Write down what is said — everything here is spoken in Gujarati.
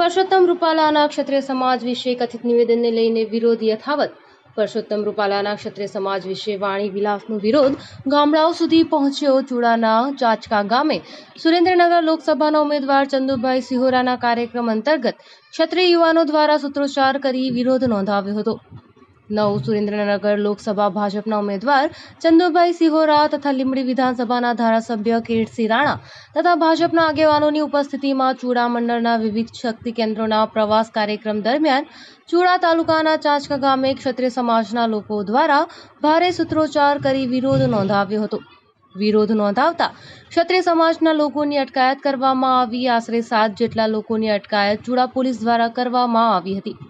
પરસોત્તમ રૂપાલાના ક્ષત્રિય સમાજ વિશે કથિત નિવેદનને લઈને વિરોધ યથાવત. પરસોત્તમ રૂપાલાના ક્ષત્રિય સમાજ વિશે વાણી વિલાસનો વિરોધ ગામડાઓ સુધી પહોંચ્યો ચૂડાના ચાચકા ગામે. સુરેન્દ્રનગર લોકસભાના ઉમેદવાર ચંદુભાઈ સિહોરાના કાર્યક્રમ અંતર્ગત ક્ષત્રિય યુવાનો દ્વારા સૂત્રોચ્ચાર કરી વિરોધ નોંધાવ્યો હતો. નવ સુરેન્દ્રનગર લોકસભા ભાજપના ઉમેદવાર ચંદુભાઈ સિહોરા તથા લીંબડી વિધાનસભાના ધારાસભ્ય કિરીટસિંહ રાણા તથા ભાજપના આગેવાનોની ઉપસ્થિતિમાં ચૂડામંડળના વિવિધ શક્તિ કેન્દ્રોના પ્રવાસ કાર્યક્રમ દરમિયાન ચૂડા તાલુકાના ચાંચકા ગામે ક્ષત્રિય સમાજના લોકો દ્વારા ભારે સૂત્રોચ્ચાર કરી વિરોધ નોંધાવ્યો હતો. વિરોધ નોંધાવતા ક્ષત્રિય સમાજના લોકોની અટકાયત કરવામાં આવી. આશરે સાત જેટલા લોકોની અટકાયત ચૂડા પોલીસ દ્વારા કરવામાં આવી હતી.